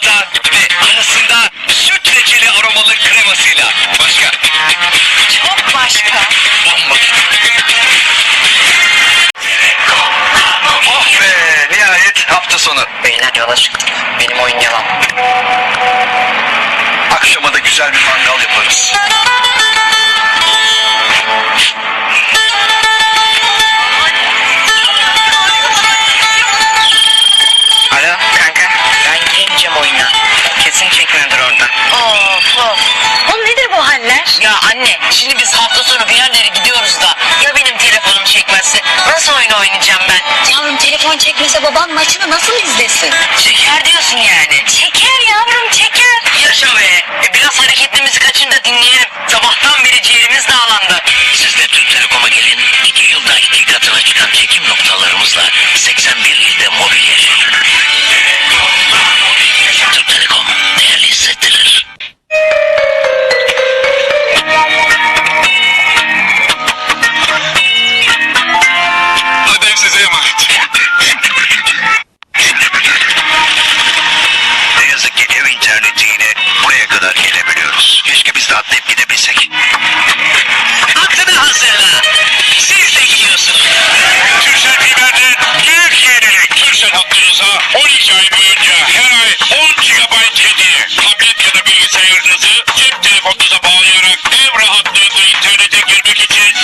çikolata ve arasında süt reçeli aromalı kremasıyla. Başka? Çok başka. Oh be nihayet hafta sonu. Beyler yola çıktık. Benim oyun yalan. Akşama da güzel bir mangal yaparız. Anne şimdi biz hafta sonu bir yerlere gidiyoruz da ya benim telefonum çekmezse nasıl oyun oynayacağım ben? Yavrum telefon çekmese baban maçını nasıl izlesin? Çeker diyorsun yani. Çeker yavrum çeker. Yaşa be. E, biraz hareketli müzik açın da dinleyelim. Sabahtan beri ciğerimiz dağlandı. Siz de Türk Telekom'a gelin. 2 yılda iki katına çıkan çekim noktalarımızla kadar gelebiliyoruz. Keşke biz de atlayıp gidebilsek. Aklını hazırla. Siz de gidiyorsunuz. Türsel Fiber'den büyük yenilik. Türsel hakkınıza 12 ay boyunca her ay 10 GB hediye. Tablet ya da bilgisayarınızı cep telefonunuza bağlayarak ev rahatlığıyla internete girmek için